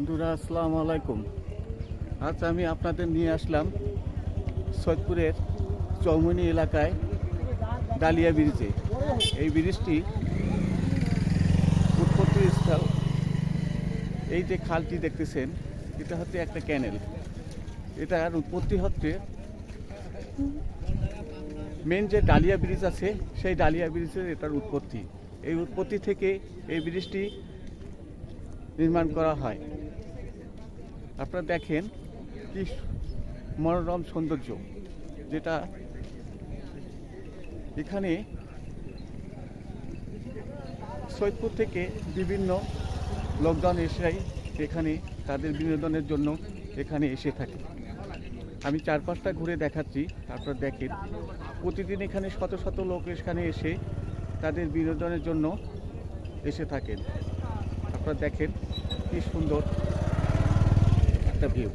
বন্ধুরা, আসসালামু আলাইকুম। আজ আমি আপনাদের নিয়ে আসলাম সৈদপুরের চৌমনি এলাকায় ডালিয়া ব্রিজে। এই ব্রিজটি উৎপত্তি স্থল। এই যে খালটি দেখতেছেন, এটা হচ্ছে একটা ক্যানেল। এটার উৎপত্তি হচ্ছে মেন যে ডালিয়া ব্রিজ আছে, সেই ডালিয়া ব্রিজের এটার উৎপত্তি। এই উৎপত্তি থেকে এই ব্রিজটি নির্মাণ করা হয়। আপনারা দেখেন কি মনোরম সৌন্দর্য, যেটা এখানে সৈয়দপুর থেকে বিভিন্ন লোকজন এসে এখানে তাদের বিনোদনের জন্য এখানে এসে থাকে। আমি চারপাশটা ঘুরে দেখাচ্ছি, আপনারা দেখেন। প্রতিদিন এখানে শত শত লোক এখানে এসে তাদের বিনোদনের জন্য এসে থাকেন। আপনারা দেখেন কি সুন্দর একটা ভিউ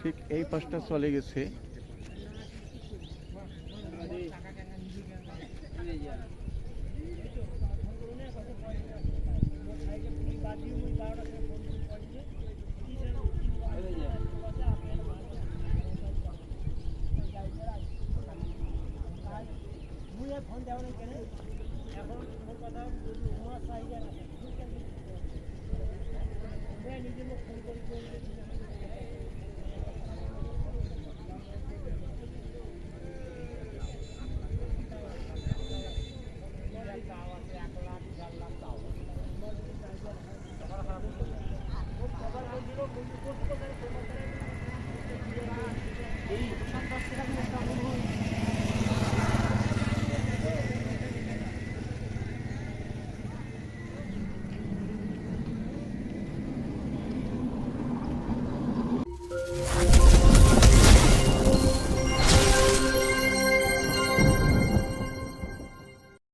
ঠিক এই পাশটা চলে গেছে ফোন দেওয়া নেই কেন এখন তোমার কথা যদি তোমার সাইজে না নিজে মুখ ফোন করে এই